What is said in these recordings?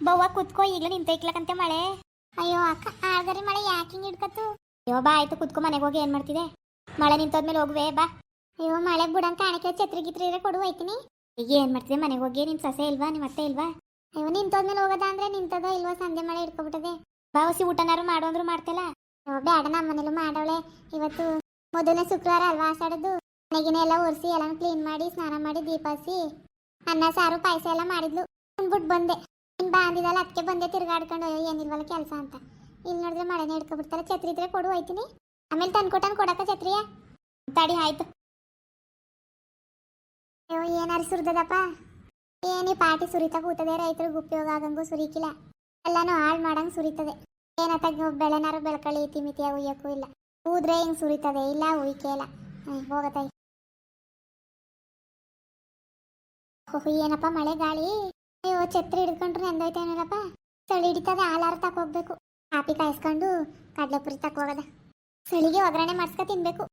ಬವ್ವ ಕುತ್ಕೋ, ಈಗಲೇ ನಿಂತೈಕ್ಲಕಂತೆ ಮಳೆ. ಅಯ್ಯೋ, ಅಕ್ಕ, ಆಳ್ಗರಿ ಮಳೆ ಯಾಕೆ ಹಿಂಗೆ ಹಿಡ್ಕತ್ತು? ಅಯ್ಯೋ, ಬಾ, ಆಯ್ತು, ಕುತ್ಕೋ, ಮನೆಗೆ ಹೋಗಿ ಏನ್ ಮಾಡ್ತಿದೆ? ಮಳೆ ನಿಂತೋದ್ಮೇಲೆ ಹೋಗುವೆ, ಬಾ. ಅಯ್ಯೋ ಮಳೆ ಬುಡಂಕ ಕಾಣಕ್ಕೆ ಛತ್ರಿ ಗಿತ್ರಿ ಇದ್ರೆ ಕೊಡು, ಹೋಯ್ತೀನಿ. ಈಗ ಏನ್ ಮಾಡ್ತಿದೆ, ಮನೆಗೆ ಹೋಗಿ ನಿಮ್ ಸೊಸೆ ಇಲ್ವಾ ನಿಮ್ಮ ಅತ್ತೆ ಇಲ್ವಾ? ಅಯ್ಯೋ, ನಿಂತೋದ್ಮೇಲೆ ಹೋಗೋದ ಅಂದ್ರೆ ನಿಂತದ ಇಲ್ವಾ ಸಂಜೆ ಮಳೆ ಹಿಡ್ಕೊಬಿಟ್ಟದೆ. ಬಾವಸಿ ಊಟನಾರು ಮಾಡು ಅಂದ್ರು ಮಾಡ್ತಲ್ಲ. ಅಯ್ಯೋ ಬೇಡ ನಮ್ಮ ಮನೇಲೂ ಮಾಡವಳೆ. ಇವತ್ತು ಮೊದಲನೇ ಶುಕ್ರವಾರ ಅಲ್ವಾ ಆಸಾಡೋದು ಮನೆಗಿನ ಎಲ್ಲ ಒರೆಸಿ ಕ್ಲೀನ್ ಮಾಡಿ, ಸ್ನಾನ ಮಾಡಿ, ದೀಪ ಹಸಿ ಅನ್ನ, ಸಾರು, ಪಾಯಸ ಎಲ್ಲ ಮಾಡಿದ್ಲು. ಅಂದ್ಬಿಟ್ಟು ಬಂದೆ. ಇನ್ ಬಂದಿದ್ದಲ್ಲ ಅದಕ್ಕೆ ಬಂದೆ ತಿರ್ಗಾಡ್ಕೊಂಡು ಏನಿಲ್ವಲ್ಲ ಕೆಲಸ ಅಂತ. ಇಲ್ಲಿ ನೋಡಿದ್ರೆ ಮಳೆನೇ ಹಿಡ್ಕೊಬಿಡ್ತಾರೆ. ಛತ್ರಿ ಇದ್ರೆ ಕೊಡು, ಹೋಯ್ತೀನಿ. ಆಮೇಲೆ ತಂದ್ಕೊಟ್ಟಂಗೆ ಕೊಡಕ ಛತ್ರಿಯ ತಡಿ, ಆಯ್ತು. ಅಯ್ಯೋ, ಏನಾರು ಸುರಿದದಪ್ಪ? ಏನಿ ಪಾಟಿ ಸುರಿತಾ ಕೂತದೆ? ರೈತರಿಗೆ ಉಪಯೋಗ ಆಗಂಗೂ ಸುರಿಕಿಲ್ಲ. ಎಲ್ಲಾನು ಹಾಳು ಮಾಡಂಗೆ ಸುರಿತದೆ. ಏನತ್ತಾಗ ಬೆಳೆನಾರು ಬೆಳ್ಕೊಳ್ಳಿ ತಿಮಿತ್ಯ ಉಯ್ಯಕ್ಕೂ ಇಲ್ಲ. ಊದ್ರೆ ಹಿಂಗ್ ಸುರಿತದೆ, ಇಲ್ಲ ಉಯ್ಕೆ ಇಲ್ಲ. ಹೋಗತ್ತಾಯಿ ಓಹ್, ಏನಪ್ಪ ಮಳೆ ಗಾಳಿ? ಅಯ್ಯೋ ಛತ್ರಿ ಹಿಡ್ಕೊಂಡ್ರೆ ನೆಂದೋಯ್ತೇನಪ್ಪ ಚಳಿ ಹಿಡಿತದೆ ತಕ್ಕ ತಕೋಗ್ಬೇಕು ಕಾಪಿ ಕಾಯಿಸ್ಕೊಂಡು ಕಡ್ಲೆಪುರಿ ತಕೋಗದ ಚಳಿಗೆ ಒಗ್ಗರಣೆ ಮಾಡ್ಸ್ಕ ತಿನ್ಬೇಕು.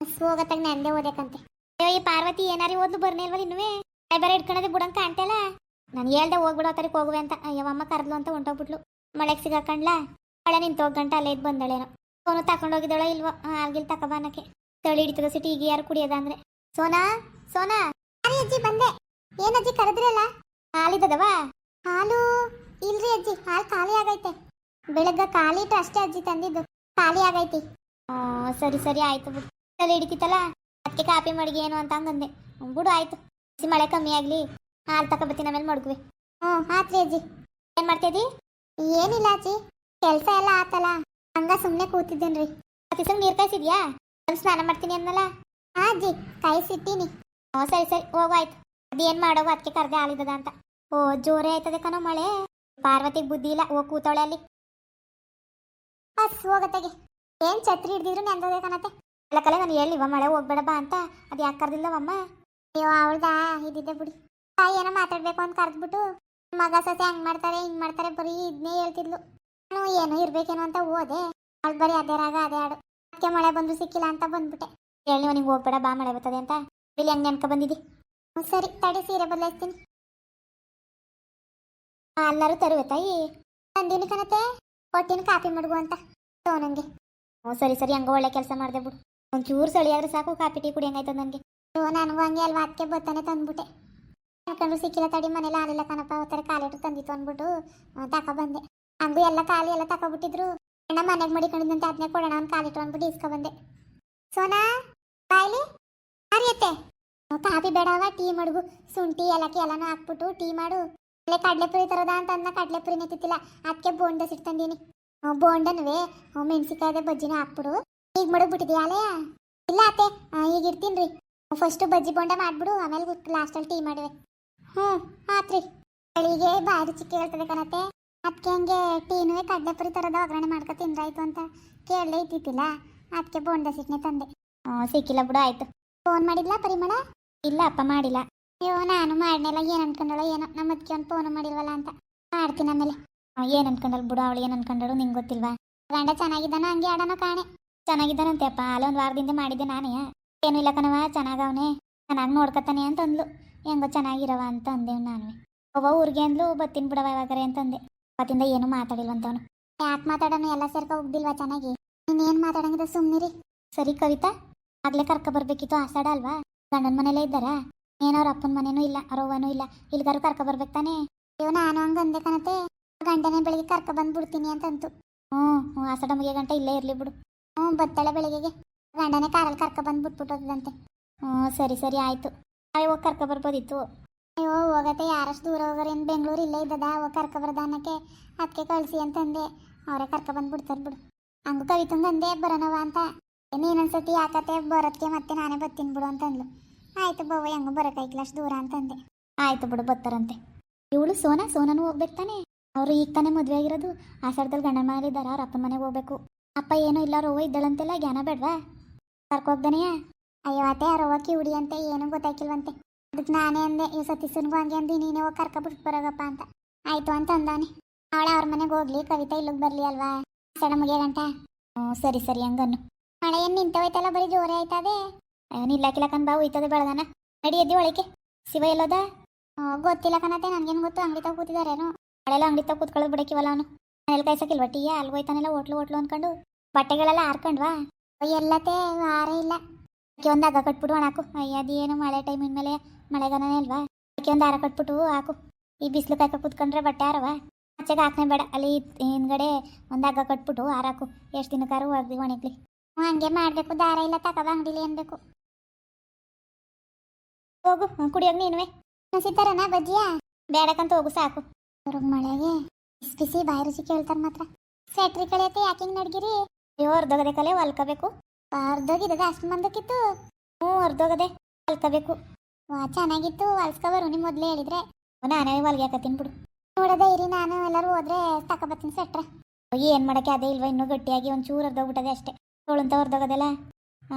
ಹೋಗೋ ಹೋಗತ್ತಾಗ ನಂದೆ ಓದಕ್ಕಂತೆ ಅಯ್ಯೋ, ಈ ಪಾರ್ವತಿ ಏನಾರಿ ಓದ್ಲು ಬರ್ನೇಲ್ವಲ್ಲ ಇನ್ನುವೆ ಬರ ಇಟ್ಕೊಳದೆ ಬುಡಂಗ್ ಕಾಣ್ತಲ್ಲ ನಾನು ಹೇಳ್ದೆ ಹೋಗ್ಬಿಡೋ ತರಕ್ಕೆ ಹೋಗುವೆ ಅಂತ. ಅಯ್ಯವಮ್ಮ ಕರ್ದ್ಲು ಅಂತ ಹೊಂಟೋಗ್ಬಿಟ್ಲು. ಮಳೆಗೆ ಸಿಗಾಕಂಡ್ಲ ಮಳೆ ನಿಂತು ಗಂಟ ಅಲ್ಲೇ ಇದ್ ಬಂದಳೇನೋ. ಫೋನು ತಕೊಂಡೋಗಿದ್ದಾಳೋ ಇಲ್ವೋ? ಆಗಿಲ್ ತಕಬಾನಕ್ಕೆ ತಳಿ ಹಿಡಿತದ ಸಿಟಿ ಈಗ ಯಾರು ಕುಡಿಯೋದ ಅಂದ್ರೆ? ಸೋನಾ? ಸೋನಾ? ಅರೆ ಅಜ್ಜಿ, ಬಂದೆ. ಏನ್ ಅಜ್ಜಿ ಕರೆದ್ರಲ್ಲ? ಹಾಲಿದದವ ಹಾಲು? ಇಲ್ರಿ ಅಜ್ಜಿ, ಹಾಲು ಖಾಲಿ ಆಗೈತೆ. ಬೆಳಗ್ಗೆ ಖಾಲಿ ಇಟ್ಟು ಅಷ್ಟೇ ಅಜ್ಜಿ ತಂದಿದ್ದು. ಖಾಲಿ ಆಗೈತಿ. ಸರಿ ಸರಿ, ಆಯ್ತು ಬಿಡು. ಹಿಡಿತಿತ್ತಲ್ಲ? ಅದಕ್ಕೆ ಕಾಪಿ ಮಡಿಗೆ ಏನು ಅಂತ ಹಂಗಂದೆ ಬಿಡು, ಆಯ್ತು. ಬಿಸಿ ಮಳೆ ಕಮ್ಮಿ ಆಗ್ಲಿ, ಹಾಲು ತಕೊಬತ್ತೀನಿ ಆಮೇಲೆ ಮಡ್ಗುವೆ. ಹ್ಞೂ, ಆತ್ರಿ ಅಜ್ಜಿ. ಏನ್ ಮಾಡ್ತಿದ್ದಿ ಏನಿಲ್ಲ ಅಜ್ಜಿ, ಕೆಲಸ ಎಲ್ಲ ಆತಲ್ಲ. ಹಂಗ ಸುಮ್ಮನೆ ಕೂತಿದ್ದೇನ್ರಿ. ಅತಿಸಂಗ್ ನೀರ್ ಕಾಯಿಸಿದ್ಯಾ? ನಾನು ಸ್ನಾನ ಮಾಡ್ತೀನಿ ಅನ್ನಲ್ಲ ಹಾ ಅಜ್ಜಿ, ಕಾಯಿಸಿಟ್ಟಿನಿ. ಹ್ಞೂ, ಸರಿ ಸರಿ, ಹೋಗು, ಆಯ್ತು. ಅದೇನ್ ಮಾಡೋ ಅದಕ್ಕೆ ಕರ್ದೆ ಆಳಿದದ ಅಂತ. ಓ, ಜೋರೇ ಆಯ್ತದೆ ಕಣೋ ಮಳೆ. ಪಾರ್ವತಿಗೆ ಬುದ್ಧಿ ಇಲ್ಲ, ಓ, ಕೂತವಳೆ ಅಲ್ಲಿ. ಅಸ್ ಹೋಗತ್ತೆಗೆ ಏನ್ ಛತ್ರಿ ಹಿಡ್ದಿದ್ರು ನೆಂದದೆ ಕಣತ್ತೆ ಅಲ್ಲ ಕಲೆ, ನಾನು ಹೇಳಿವ ಮಳೆ ಹೋಗ್ಬೇಡ ಬಾ ಅಂತ. ಅದು ಯಾಕೆ ಕರ್ದಿಲ್ಲವಮ್ಮ? ಅಯ್ಯೋ, ಅವಳ್ದಾ? ಇದ್ದಿದ್ದೆ ಬಿಡಿ. ತಾಯಿ ಏನೋ ಮಾತಾಡ್ಬೇಕು ಅಂತ ಕರೆದ್ಬಿಟ್ಟು, ಮಗ ಸೊಸೆ ಹಂಗ್ ಮಾಡ್ತಾರೆ, ಹಿಂಗ್ ಮಾಡ್ತಾರೆ, ಬರೀ ಇದನ್ನೇ ಹೇಳ್ತಿದ್ಲು. ನಾನು ಏನೋ ಇರ್ಬೇಕೇನೋ ಅಂತ ಹೋದೆ ಅವಳು ಬರೀ ಅದೇ ರಾಗ, ಅದೇ ಹಾಡು. ಅದಕ್ಕೆ ಮಳೆ ಬಂದ್ರು ಸಿಕ್ಕಿಲ್ಲ ಅಂತ ಬಂದ್ಬಿಟ್ಟೆ. ಹೇಳಿ ಅವನಿಗೆ ಹೋಗ್ಬೇಡ, ಬಾ, ಮಳೆ ಬರ್ತದೆ ಅಂತ. ಇಲ್ಲಿ ಹೆಂಗ್ ನೆನ್ಕ ಬಂದಿದ್ದಿ ಸರಿ, ತಡಿ, ಸೀರೆ ಬದಲಾಯಿಸ್ತೀನಿ. ಎಲ್ಲರೂ ತರುವೆ ತಾಯಿ ತಂದೀನಿ ಕಣತೆ ಕೊಟ್ಟಿನ ಕಾಪಿ ಮಡ್ಗು ಅಂತ ನಂಗೆ. ಹ್ಞೂ, ಸರಿ ಸರಿ, ಹಂಗೆ ಒಳ್ಳೆ ಕೆಲಸ ಮಾಡಿದೆ ಬಿಡು. ಒಂಚೂರು ಸಳಿ ಆದ್ರೆ ಸಾಕು ಕಾಪಿ ಟೀ ಕುಡಿ ಹಂಗಾಯ್ತದ ನನಗೆ. ನನಗೂ ಹಂಗೆ ಅಲ್ವಾ ಅದಕ್ಕೆ ಬತ್ತಾನೆ ತಂದ್ಬಿಟ್ಟೆ. ಯಾಕಂದ್ರೆ ಸಿಕ್ಕಿಲ್ಲ ತಡಿ, ಮನೇಲಿ ಆಲಿಲ್ಲ ಕಣಪ್ಪ ಅವತ್ತರ ಕಾಲಿಟ್ಟು ತಂದಿತ್ತು ಅಂದ್ಬಿಟ್ಟು ತಕ ಬಂದೆ. ಹಂಗೂ ಎಲ್ಲ ಖಾಲಿ ಎಲ್ಲ ತಕೊಬಿಟ್ಟಿದ್ರು. ಅಣ್ಣ ಮನೆಗೆ ಮಡಿಕೊಂಡಿದ್ದಂತೆ ಅದನ್ನೇ ಕೊಡೋಣ ಅವ್ನು ಕಾಲಿಟ್ಟು ಅಂದ್ಬಿಟ್ಟು ಇಸ್ಕೊ ಬಂದೆ. ಸೋನಾ, ಬಾಯ್ಲಿ ಅರಿಯತ್ತೆ ಕಾಫಿ ಬೇಡವ, ಟೀ ಮಾಡು ಶುಂಠಿ, ಏಲಕ್ಕಿ ಎಲ್ಲಾನು ಹಾಕ್ಬಿಟ್ಟು ಟೀ ಮಾಡು. ಅಲ್ಲೇ ಕಡಲೆಪುರಿ ತರೋದ ಅಂತ ಅಂದ ಕಡಲೆಪುರಿನೇ ತಿತ್ತಿಲ್ಲ ಅದಕ್ಕೆ ಬೋಂಡ ಸಿಟ್ಟು ತಂದೀನಿ. ಹ್ಞೂ, ಬೋಂಡನ್ವೇ. ಮೆಣಸಿಕಾಯ್ದೆ ಬಜ್ಜಿನ ಹಾಕ್ಬಿಡು. ಈಗ ಮಡಗ್ಬಿಟ್ಟಿದ್ಯಾ ಅಲ್ಲೇ? ಇಲ್ಲ ಅತ್ತೆ ಈಗ ಇರ್ತೀನಿ ರೀ ಫಸ್ಟು ಬಜ್ಜಿ ಬೋಂಡ ಮಾಡ್ಬಿಡು, ಆಮೇಲೆ ಲಾಸ್ಟಲ್ಲಿ ಟೀ ಮಾಡುವೆ. ಹ್ಞೂ, ಆತ್ರಿ. ಬೆಳಿಗ್ಗೆ ಬಾರಿ ಚಿಕ್ಕ ಹೇಳ್ತದೆ ಕಣತ್ತೆ. ಅದಕ್ಕೆ ಹಂಗೆ ಟೀನುವೆ ಕಡಲೆಪುರಿ ತರೋದ ಒಗ್ಗರಣೆ ಮಾಡ್ಕೊ ತಿಂದ್ರಾಯ್ತು ಅಂತ ಕೇಳಲೇ ಇದ್ದಿದ್ದಿಲ್ಲ. ಅದಕ್ಕೆ ಬೋಂಡ ಸಿಟ್ನೆ ತಂದೆ. ಸಿಕ್ಕಿಲ್ಲ ಬಿಡು, ಆಯ್ತು. ಫೋನ್ ಮಾಡಿದ್ಲಾ ಪರಿಮಳ? ಇಲ್ಲ, ಅಪ್ಪ ಮಾಡಿಲ್ಲ. ಅಯ್ಯೋ, ನಾನು ಮಾಡ್ನೆಲ್ಲ ಏನು ಅನ್ಕೊಂಡಳ ಏನೋ. ನಮ್ಮ ಅದಕ್ಕೆ ಫೋನ್ ಮಾಡಿಲ್ವಲ್ಲ ಅಂತ. ಮಾಡ್ತೀನಿ ಆಮೇಲೆ. ಏನು ಅನ್ಕೊಂಡಳು ಬಿಡು, ಅವಳು ಏನು ಅನ್ಕೊಂಡಳು ನಿಂಗೆ ಗೊತ್ತಿಲ್ವಾ? ಗಂಡ ಚೆನ್ನಾಗಿದ್ದಾನ ಹಂಗೆ ಆಡೋಣ ಕಾಣೆ. ಚೆನ್ನಾಗಿದ್ದಾನಂತೆ ಅಪ್ಪ, ಅಲ್ಲ ಒಂದು ವಾರದಿಂದ ಮಾಡಿದ್ದೆ ನಾನೇ. ಏನೂ ಇಲ್ಲ ಕಣವ ಚೆನ್ನಾಗವನೇ. ಚೆನ್ನಾಗಿ ನೋಡ್ಕೊತಾನೆ ಅಂತ ಅಂದ್ಲು. ಹೆಂಗೋ ಚೆನ್ನಾಗಿರವ ಅಂತ ಅಂದೇವ್ ನಾನು ಒಬ್ಬ ಊರಿಗೆ ಅಂದ್ಲು, ಬತ್ತಿನ ಬಿಡವ ಇವಾಗರೆ ಅಂತಂದೆ ಅವತ್ತಿಂದ ಏನು ಮಾತಾಡಿಲ್ವಂತವನು. ಯಾಕೆ ಮಾತಾಡೋಣ ಎಲ್ಲ ಸೇರ್ಕ ಹೋಗ್ದಿಲ್ವಾ ಚೆನ್ನಾಗಿ? ಇನ್ನೇನು ಮಾತಾಡಂಗಿದ ಸುಮ್ಮನಿರಿ ಸರಿ ಕವಿತಾ, ಆಗ್ಲೇ ಕರ್ಕ ಬರ್ಬೇಕಿತ್ತು, ಆಸಾಡ ಅಲ್ವಾ? ಗಂಡನ ಮನೇಲೇ ಇದ್ದಾರಾ? ಏನವ್ರ ಅಪ್ಪನ ಮನೇನೂ ಇಲ್ಲ ಅರೋವನೂ ಇಲ್ಲ, ಇಲ್ಗಾರು ಕರ್ಕ ಬರ್ಬೇಕು ತಾನೇ? ಅಯ್ಯೋ, ನಾನು ಹಂಗ ಅಂದೆ ಕಣತೆ. ಗಂಡನೇ ಬೆಳಿಗ್ಗೆ ಕರ್ಕ ಬಂದ್ಬಿಡ್ತೀನಿ ಅಂತಂತು. ಹ್ಞೂ ಹ್ಞೂ ಆಸಡ ಮುಗಿಯ ಗಂಟ ಇಲ್ಲೇ ಇರಲಿ ಬಿಡು. ಹ್ಞೂ, ಬತ್ತಳೆ ಬೆಳಿಗ್ಗೆಗೆ. ಗಂಡನೇ ಕಾರಲ್ಲಿ ಕರ್ಕ ಬಂದ್ಬಿಟ್ಬಿಟ್ಟೋದಂತೆ ಹ್ಞೂ, ಸರಿ ಸರಿ, ಆಯ್ತು. ಅಯ್ಯೋ ಕರ್ಕ ಬರ್ಬೋದಿತ್ತು. ಅಯ್ಯೋ, ಹೋಗತ್ತೆ, ಯಾರಷ್ಟು ದೂರ ಹೋಗೋರು ಏನು ಬೆಂಗಳೂರು ಇಲ್ಲೇ ಇದ್ದದ? ಓ ಕರ್ಕ ಬರ್ದಾನಕ್ಕೆ ಅದಕ್ಕೆ ಕಳಿಸಿ ಅಂತಂದೆ. ಅವರೇ ಕರ್ಕ ಬಂದ್ಬಿಡ್ತಾರೆ ಬಿಡು. ಹಂಗೂ ಕವಿತಂಗಂದೆ ಬರೋಣವ ಅಂತ. ನೀನೊಂದ್ಸತಿ ಯಾಕತ್ತೆ ಬರೋದಕ್ಕೆ ಮತ್ತೆ ನಾನೇ ಬರ್ತೀನಿ ಬಿಡು ಅಂತಂದ್ಲು. ಆಯ್ತು ಬವ್ವ, ಹೆಂಗ ಬರೋಕಾಯ್ಕಿಲ್ಲ ಅಷ್ಟು ದೂರ ಅಂತಂದೆ. ಆಯ್ತು ಬಿಡು, ಬತ್ತಾರಂತೆ. ಇವಳು ಸೋನಾ, ಸೋನನು ಹೋಗ್ಬೇಕು ತಾನೆ? ಅವರು ಈಗ ತಾನೇ ಮದುವೆ ಆಗಿರೋದು. ಆಷಾಢದಲ್ಲಿ ಗಂಡನ ಮನೇಲಿ ಇದ್ದಾರ, ಅವ್ರ ಅಪ್ಪನ ಮನೆಗೆ ಹೋಗ್ಬೇಕು. ಅಪ್ಪ ಏನೋ ಇಲ್ಲ, ರೋವ ಇದ್ದಳಂತೆಲ್ಲ, ಜ್ಞಾನ ಬೇಡ್ವಾ? ಕರ್ಕೋಗ್ದಾನೆಯಾ ಅಯ್ಯೋ, ಅತ್ತೆ ರವ್ವ ಕಿವುಡಿ ಅಂತ, ಏನೂ ಗೊತ್ತಾಕಿಲ್ವಂತೆ ಅದಕ್ಕೆ ನಾನೇ ಅಂದೆ, ಈ ಸತೀಶನ್ಗೂ ಹಂಗೆ ಅಂದು, ನೀನೇ ಹೋಗಿ ಕರ್ಕೊಬಿಟ್ಟು ಬರೋಗಪ್ಪ ಅಂತ. ಆಯ್ತು ಅಂತ ಅಂದಾನೆ. ಅವಳೆ ಅವ್ರ ಮನೆಗೆ ಹೋಗ್ಲಿ, ಕವಿತಾ ಇಲ್ಲಿಗೆ ಬರಲಿ ಅಲ್ವಾ? ಸಡ ಮುಗಿಯ ಹ್ಞೂ ಸರಿ ಸರಿ, ಹಂಗನ್ನು. ಮಳೆ ಏನು ನಿಂತೋಯ್ತಲ್ಲ, ಬರೀ ಜೋರೇ ಆಯ್ತದೆ ನಿಲ್ಲಕ್ಕಿಲ್ಲ ಕಂದ್ ಬಾವು ಹೋಯ್ತದೆ ಬೆಳದನ? ನಡಿ ಎದ್ದಿ ಒಳಕ್ಕೆ. ಶಿವ ಎಲ್ಲೋದ? ಗೊತ್ತಿಲ್ಲ ಕಣತೆ, ನನ್ಗೇನು ಗೊತ್ತು? ಅಂಗಡಿ ತಗ ಕೂತಿದಾರೇನು? ಮಳೆಲ್ಲ ಅಂಗಡಿ ತಗ ಕೂತ್ಕೊಳ್ಳೋದು ಬಿಡಕ್ಕಿವಲ್ಲ ಅವನು? ಮನೇಲಿ ಕಾಯ್ಸಕ್ಕಿಲ್ವ ಟೀಯ ಅಲ್ಲಿ ಹೋಯ್ತಾನೆಲ್ಲ ಹೋಟ್ಲು ಹೋಟ್ಲು ಅನ್ಕೊಂಡು ಬಟ್ಟೆಗಳೆಲ್ಲ ಹಾರ್ಕೊಂಡ್ವಾ ಎಲ್ಲತೆ ಆರೇ ಇಲ್ಲ. ಅಕ್ಕಿ ಒಂದು ಹಗ್ಗ ಕಟ್ಬಿಟ್ಟು ಒಣ ಹಾಕು ಅಯ್ಯ, ಅದೇನು ಮಳೆ ಟೈಮ್ ಮೇಲೆ? ಮಳೆಗಾಲನೇ ಅಲ್ವಾ? ಅದಕ್ಕೆ ಒಂದು ಹಾರ ಕಟ್ಬಿಟ್ಟು ಹಾಕು. ಈ ಬಿಸಿಲು ಕಾಯ್ಕ ಕೂತ್ಕೊಂಡ್ರೆ ಬಟ್ಟೆ ಹಾರವ? ಆಚೆಗೆ ಹಾಕ್ನೆ ಬೇಡ. ಅಲ್ಲಿ ಹಿಂದ್ಗಡೆ ಒಂದು ಹಗ್ಗ ಕಟ್ಬಿಟ್ಟು ಹಾರಾಕು. ಎಷ್ಟು ದಿನಕ್ಕಾರು ಒಗ್ದು ಒಣಗ್ಲಿ. ಹಂಗೆ ಮಾಡಬೇಕು. ದಾರ ಇಲ್ಲ ತಕಬ ಅಂಗಡಿಲಿ ಅನ್ಬೇಕು. ಹೋಗು ಕುಡಿಯೋಗ ನೀನುವೆ ಸಿತಾರನ ಬಜ್ಜಿಯಾ? ಬೇಡಕ್ಕಂತ ಹೋಗು, ಸಾಕು. ಅವ್ರಿಗೆ ಮಳೆಗೆ. ಬಿಸಿ ಬಾಯಿ ರುಚಿ ಕೇಳ್ತಾರ ಮಾತ್ರ. ಫ್ಯಾಕ್ಟ್ರಿ ಕಳೆಯತ್ತೆ ಯಾಕಿಂಗ್ ನಡ್ಗಿರಿ? ಅಯ್ಯೋ, ಅರ್ಧೋಗದೆ ಕಲೆ ಹೊಲ್ಕೋಬೇಕು. ಅರ್ಧೋಗಿದ್ದದ ಅಷ್ಟು ಮಂದಕ್ಕಿತ್ತು. ಹ್ಞೂ, ಅರ್ಧೋಗದೆ ಹೊಲ್ಕೋಬೇಕು. ವಾ, ಚೆನ್ನಾಗಿತ್ತು, ಹೊಲ್ಸ್ಕೊಬರು. ನೀವು ಮೊದಲೇ ಹೇಳಿದ್ರೆ. ನಾನೇ ಹೊಲ್ಗ್ಯಾಕತ್ತೀನಿ ಬಿಡು. ನೋಡದೆ ಇರಿ, ನಾನು ಎಲ್ಲರೂ ಹೋದ್ರೆ ತಕೊಬತ್ತೀನಿ ಸ್ವೆಟ್ರ ಏನು ಮಾಡಕ್ಕೆ? ಅದೇ ಇಲ್ವಾ, ಇನ್ನೂ ಗಟ್ಟಿಯಾಗಿ ಒಂದು ಚೂರು ಅರ್ಧೋಗ್ಬಿಟ್ಟದೆ ಅಷ್ಟೇ. ತೊಳಂತ ಹೊರ್ದೋಗದಲ್ಲ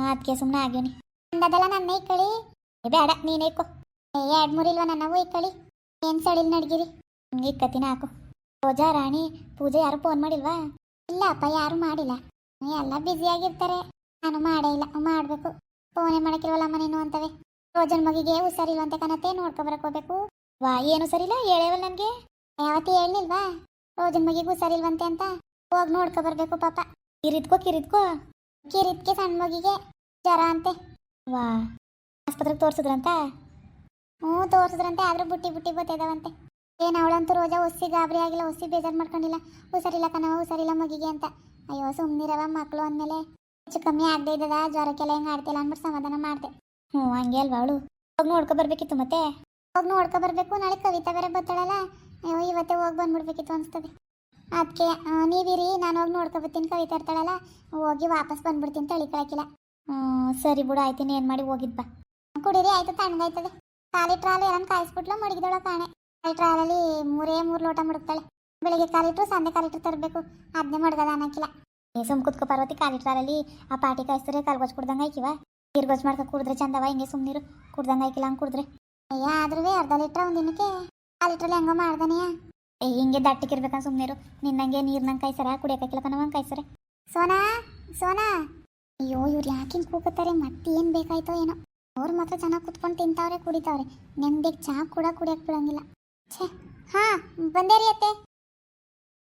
ಅದಕ್ಕೆ ಸುಮ್ಮನೆ ಆಗ್ಯೋನಿ ಅಂದದಲ್ಲ ನನ್ನ ಕಳಿ ಬೇಡ, ನೀನೇ ಇಕ್ಕೋ. ಏ, ಎರಡು ಮೂರು ಇಲ್ವಾ ನನ್ನವು ಇಕ್ಕಳಿ ಏನು ಸಡಿಲ್ ನಡ್ಗಿರಿ? ಹಂಗೆ ಇಕ್ಕತ್ತಿನ ಹಾಕು ರೋಜಾ ರಾಣಿ, ಪೂಜೆ ಯಾರು ಫೋನ್ ಮಾಡಿಲ್ವಾ? ಇಲ್ಲ ಅಪ್ಪ ಯಾರು ಮಾಡಿಲ್ಲ. ಎಲ್ಲ ಬ್ಯುಸಿಯಾಗಿರ್ತಾರೆ ನಾನು ಮಾಡೇ ಇಲ್ಲ, ಮಾಡಬೇಕು. ಫೋನೇ ಮಾಡಕ್ಕಿಲ್ವಲ್ಲಮ್ಮ ನೀನು ಅಂತವೆ? ರೋಜನ್ ಮಗಿಗೆ ಹುಷಾರಿಲ್ವಂತೆ ಕನತೆ ನೋಡ್ಕೊಬರಕ್ ಹೋಗ್ಬೇಕು. ವಾ, ಏನು ಸರಿಲ್ಲ ಹೇಳೇವಲ್ಲ ನನಗೆ? ಯಾವತ್ತೂ ಹೇಳಿಲ್ವಾ ರೋಜನ್ ಮಗಿಗೆ ಹುಷಾರಿಲ್ವಂತೆ ಅಂತ ಹೋಗಿ ನೋಡ್ಕೊ ಬರ್ಬೇಕು ಪಾಪ. ಕಿರಿದ್ಕೋ ಕಿರಿದ್ಕೋ ಕಿರಿದ್ಕೆ ಸಣ್ಣ ಮಗಿಗೆ ಜ್ವರ ಅಂತೆ. ವಾ. ಆಸ್ಪತ್ರೆಗೆ ತೋರ್ಸಿದ್ರಂತ? ಹ್ಞೂ, ತೋರ್ಸಿದ್ರಂತೆ. ಆದ್ರೂ ಬುಟ್ಟಿ ಬುಟ್ಟಿ ಗೊತ್ತಿದಾವಂತೆ. ಏನು ಅವಳಂತೂ ರೋಜಾ ಒಸಿ ಗಾಬರಿ ಆಗಿಲ್ಲ, ಒಸಿ ಬೇಜಾರು ಮಾಡ್ಕೊಂಡಿಲ್ಲ. ಹುಷಾರಿಲ್ಲ ಕಣವ ಹುಷಾರಿಲ್ಲ ಮಗಿಗೆ ಅಂತ. ಅಯ್ಯೋ ಸುಮ್ಮನಿರವ ಮಕ್ಕಳು ಅಂದಮೇಲೆ. ಹೆಚ್ಚು ಕಮ್ಮಿ ಆಗದೆ ಇದ್ದದ, ಜ್ವರಕ್ಕೆಲ್ಲ ಹೆಂಗೆ ಆಡ್ತಿಲ್ಲ ಅಂದ್ಬಿಟ್ಟು ಸಮಾಧಾನ ಮಾಡಿದೆ. ಹ್ಞೂ, ಹಂಗೆ ಅಲ್ವಾ ಅವಳು? ಹೋಗಿ ನೋಡ್ಕೊ ಬರ್ಬೇಕಿತ್ತು ಮತ್ತೆ? ಹೋಗಿ ನೋಡ್ಕೊಬರ್ಬೇಕು ನಾಳೆ ಕವಿತಾ ಬೇರೆ ಬರ್ತಾಳಲ್ಲ. ಅಯ್ಯೋ, ಇವತ್ತೇ ಹೋಗಿ ಬಂದ್ಬಿಡ್ಬೇಕಿತ್ತು ಅನಿಸ್ತದೆ. ಅದಕ್ಕೆ ನೀವಿರಿ, ನಾನು ಹೋಗಿ ನೋಡ್ಕೊ ಬರ್ತೀನಿ, ಕವಿತಾ ಇರ್ತಾಳಲ್ಲ. ಹೋಗಿ ವಾಪಸ್ ಬಂದ್ಬಿಡ್ತೀನಿ ತಳಿ ಕಳಕಿಲ್ಲ ಸರಿ ಬಿಡು ಆಯ್ತೀನಿ ಏನು ಮಾಡಿ ಹೋಗಿದ್ ಬಾ. ಕುಡೀರಿ ಆಯ್ತು ತಣ್ಣಗಾಯ್ತದೆ. ಖಾಲಿ ಟ್ರಾಲ್ ಏನನ್ ಕಾಯಿಸ್ಬಿಟ್ಲು ಮಡಗಿದಳ ಕಾಣೆ. ಖಾಲಿ ಟ್ರಾಲಲ್ಲಿ ಮೂರೇ ಮೂರು ಲೋಟ ಮಡಗ್ತಾಳೆ. ಬೆಳಿಗ್ಗೆ ಕಾಲಿಟ್ರು ಸಂಜೆ ಕಾಲಿಟ್ರು ತರಬೇಕು. ಅದನ್ನೇ ಮಡಗದ ಅನ್ನಕ್ಕಿಲ್ಲ. ಏ ಸುಮ್ ಕುತ್ಕೋ ಪಾರ್ವತಿ ಕಾಲಿ ಟ್ರಾಲಲ್ಲಿ ಆ ಪಾಟಿ ಕಾಯಿಸ್ತಾರೆ ಕಾಲ್ಗೊಜ್ ಕುಡ್ದಂಗೆ ಆಯ್ಕಿವ ನೀರ್ಗೊಜ್ ಮಾಡ್ಕೊ ಕುಡಿದ್ರೆ ಚಂದವ ಹಿಂಗೆ ಸುಮ್ನಿರು ಕುಡ್ದಂಗೆ ಆಯ್ಕಿಲ್ಲ ಹಂಗೆ ಕುಡಿದ್ರೆ. ಅಯ್ಯ ಆದ್ರೂ ಅರ್ಧ ಲೀಟ್ರ್ ಒಂದು ದಿನಕ್ಕೆ ಕಾಲಿಟ್ರಲ್ಲಿ ಲೀಟ್ರಲ್ಲಿ ಹೆಂಗೋ ಮಾಡ್ದಾನೆಯ? ಏ ಹಿಂಗೆ ದಟ್ಟಿಗಿರ್ಬೇಕ ಸುಮ್ನಿರು ನಿನ್ನಂಗೆ ನೀರ್ನಂಗೆ ಕಾಯ್ಸರ ಕುಡಿಯೋಕ್ಕಿಲ್ಲ ಕಣವಂಗೆ ಕಾಯ್ಸರೆ ಸೋನಾ ಸೋನಾ. ಅಯ್ಯೋ ಇವ್ರು ಯಾಕೆ ಹಿಂಗೆ ಕೂಗುತ್ತಾರೆ ಮತ್ತೇನು ಬೇಕಾಯ್ತೋ ಏನೋ. ಅವ್ರು ಮಾತ್ರ ಚೆನ್ನಾಗಿ ಕುತ್ಕೊಂಡು ತಿಂತಾವ್ರೆ, ಕುಡಿತಾವ್ರೆ. ನೆಮ್ಮದಿಗೆ ಚಹಾ ಕೂಡ ಕುಡಿಯಕ್ಕೆ ಬಿಡಂಗಿಲ್ಲ. ಛೇ, ಹಾಂ ಬಂದೇ ರೀ ಅತ್ತೆ.